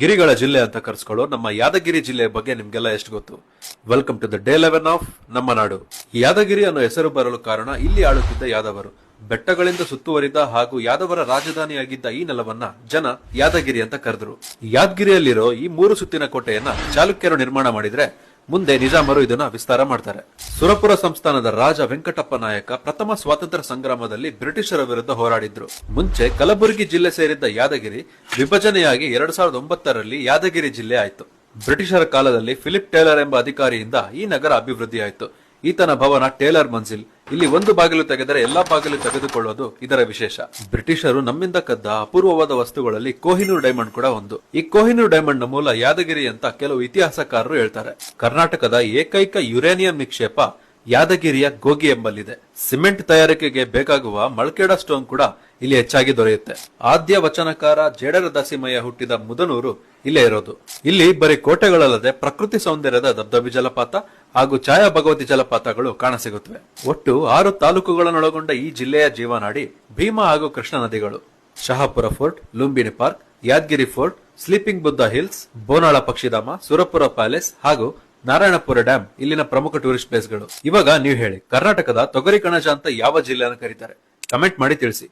ಗಿರಿಗಳ ಜಿಲ್ಲೆ ಅಂತ ಕರೆಸ್ಕೊಳ್ಳೋ ನಮ್ಮ ಯಾದಗಿರಿ ಜಿಲ್ಲೆಯ ಬಗ್ಗೆ ನಿಮ್ಗೆಲ್ಲ ಎಷ್ಟು ಗೊತ್ತು? Welcome to the day eleven of ನಮ್ಮ ನಾಡು. ಯಾದಗಿರಿ ಅನ್ನೋ ಹೆಸರು ಬರಲು ಕಾರಣ ಇಲ್ಲಿ ಆಳುತ್ತಿದ್ದ ಯಾದವರು. ಬೆಟ್ಟಗಳಿಂದ ಸುತ್ತುವರಿದ ಹಾಗೂ ಯಾದವರ ರಾಜಧಾನಿಯಾಗಿದ್ದ ಈ ನೆಲವನ್ನ ಜನ ಯಾದಗಿರಿ ಅಂತ ಕರೆದ್ರು. ಯಾದಗಿರಿಯಲ್ಲಿರೋ ಈ ಮೂರು ಸುತ್ತಿನ ಕೋಟೆಯನ್ನ ಚಾಲುಕ್ಯರು ನಿರ್ಮಾಣ ಮಾಡಿದ್ರೆ ಮುಂದೆ ನಿಜಾಮರು ಇದನ್ನ ವಿಸ್ತಾರ ಮಾಡ್ತಾರೆ. ಸುರಪುರ ಸಂಸ್ಥಾನದ ರಾಜ ವೆಂಕಟಪ್ಪ ನಾಯಕ ಪ್ರಥಮ ಸ್ವಾತಂತ್ರ್ಯ ಸಂಗ್ರಾಮದಲ್ಲಿ ಬ್ರಿಟಿಷರ ವಿರುದ್ಧ ಹೋರಾಡಿದ್ರು. ಮುಂಚೆ ಕಲಬುರಗಿ ಜಿಲ್ಲೆ ಸೇರಿದ್ದ ಯಾದಗಿರಿ ವಿಭಜನೆಯಾಗಿ ಎರಡ್ ಸಾವಿರದ ಒಂಬತ್ತರಲ್ಲಿ ಯಾದಗಿರಿ ಜಿಲ್ಲೆ ಆಯ್ತು. ಬ್ರಿಟಿಷರ ಕಾಲದಲ್ಲಿ ಫಿಲಿಪ್ ಟೇಲರ್ ಎಂಬ ಅಧಿಕಾರಿಯಿಂದ ಈ ನಗರ ಅಭಿವೃದ್ಧಿಯಾಯಿತು. ಈತನ ಭವನ ಟೇಲರ್ ಮನ್ಸಿಲ್. ಇಲ್ಲಿ ಒಂದು ಬಾಗಿಲು ತೆಗೆದರೆ ಎಲ್ಲಾ ಬಾಗಿಲು ತೆಗೆದುಕೊಳ್ಳೋದು ಇದರ ವಿಶೇಷ. ಬ್ರಿಟಿಷರು ನಮ್ಮಿಂದ ಕದ್ದ ಅಪೂರ್ವವಾದ ವಸ್ತುಗಳಲ್ಲಿ ಕೋಹಿನೂರ್ ಡೈಮಂಡ್ ಕೂಡ ಒಂದು. ಈ ಕೋಹಿನೂರ್ ಡೈಮಂಡ್ನ ಮೂಲ ಯಾದಗಿರಿ ಅಂತ ಕೆಲವು ಇತಿಹಾಸಕಾರರು ಹೇಳ್ತಾರೆ. ಕರ್ನಾಟಕದ ಏಕೈಕ ಯುರೇನಿಯಂ ನಿಕ್ಷೇಪ ಯಾದಗಿರಿಯ ಗೋಗಿ ಎಂಬಲ್ಲಿದೆ. ಸಿಮೆಂಟ್ ತಯಾರಿಕೆಗೆ ಬೇಕಾಗುವ ಮಳಕೇಡ ಸ್ಟೋನ್ ಕೂಡ ಇಲ್ಲಿ ಹೆಚ್ಚಾಗಿ ದೊರೆಯುತ್ತೆ. ಆದ್ಯ ವಚನಕಾರ ಜೇಡರ ದಾಸಿಮಯ್ಯ ಹುಟ್ಟಿದ ಮುದನೂರು ಇಲ್ಲೇ ಇರೋದು. ಇಲ್ಲಿ ಬರೀ ಕೋಟೆಗಳಲ್ಲದೆ ಪ್ರಕೃತಿ ಸೌಂದರ್ಯದ ದಬ್ದಬಿ ಜಲಪಾತ ಹಾಗೂ ಛಾಯಾ ಭಗವತಿ ಜಲಪಾತಗಳು ಕಾಣಸಿಗುತ್ತವೆ. ಒಟ್ಟು ಆರು ತಾಲೂಕುಗಳನ್ನೊಳಗೊಂಡ ಈ ಜಿಲ್ಲೆಯ ಜೀವನಾಡಿ ಭೀಮಾ ಹಾಗೂ ಕೃಷ್ಣ ನದಿಗಳು, Shahapur fort Lumbini park, Yadagiri fort, sleeping Buddha hills, Bonal ಪಕ್ಷಿಧಾಮ, ಸುರಪುರ ಪ್ಯಾಲೇಸ್ ಹಾಗೂ ನಾರಾಯಣಪುರ ಡ್ಯಾಮ್ ಇಲ್ಲಿನ ಪ್ರಮುಖ ಟೂರಿಸ್ಟ್ ಪ್ಲೇಸ್ಗಳು. ಇವಾಗ ನೀವು ಹೇಳಿ, ಕರ್ನಾಟಕದ ತೊಗರಿ ಕಣಜ ಅಂತ ಯಾವ ಜಿಲ್ಲೆಯನ್ನು ಕರೀತಾರೆ? ಕಮೆಂಟ್ ಮಾಡಿ ತಿಳಿಸಿ.